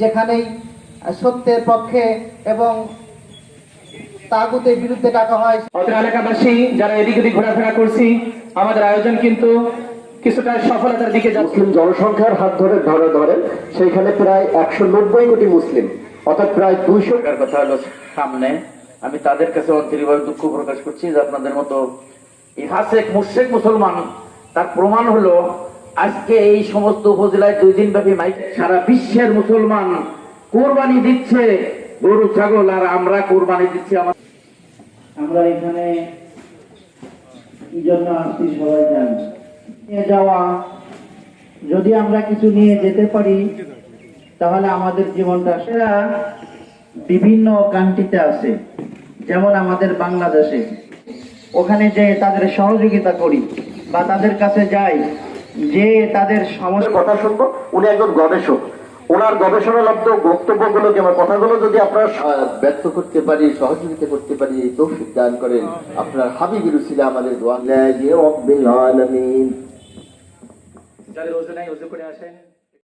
যেখানেই সত্যের পক্ষে এবং তাগুতের বিরুদ্ধে ডাকা হয় অত্র এলাকাবাসী যারা এদিক ওদিক ঘোরাফেরা করছি আমাদের আয়োজন কিন্তু কিছুটা সফলতার দিকে যাচ্ছে। মুসলিম জনসংখ্যার হাত ধরে ধরে ধরে সেইখানে প্রায় একশো নব্বই কোটি মুসলিম অর্থাৎ প্রায় দুইশো কথা হলো সামনে। আমি তাদের কাছে অন্তরিকভাবে দুঃখ প্রকাশ করছি যে আপনাদের মতো ইহাসেক মুর্শেক মুসলমান তার প্রমাণ হলো আজকে এই সমস্ত উপজেলায় দুই দিন ব্যাপী মাইক সারা বিশ্বের মুসলমান কোরবানি দিচ্ছে গরু, ছাগল, আর আমরা কোরবানি দিচ্ছি আমার এখানে নিয়ে যাওয়া, যদি আমরা কিছু নিয়ে যেতে পারি, তাহলে আমাদের জীবনটা সেরা বিভিন্ন কান্ট্রিতে আছে, যেমন আমাদের বাংলাদেশে। ওখানে যে তাদের সহযোগিতা করি, বা তাদের কাছে যাই যে তাদের সমস্যা কথা শুনব উনি একজন গবেষক। ওনার গবেষণালব্ধ বক্তব্যগুলো কিংবা কথাগুলো যদি আপনার ব্যক্ত করতে পারি সহযোগিতা করতে পারি এই তৌফিক দান করেন। আপনার হাবিবুল ছিল আমাদের দোয়া রব্বিল আলামিন। যাদের ওজনে নাই ওজু করে আসেন।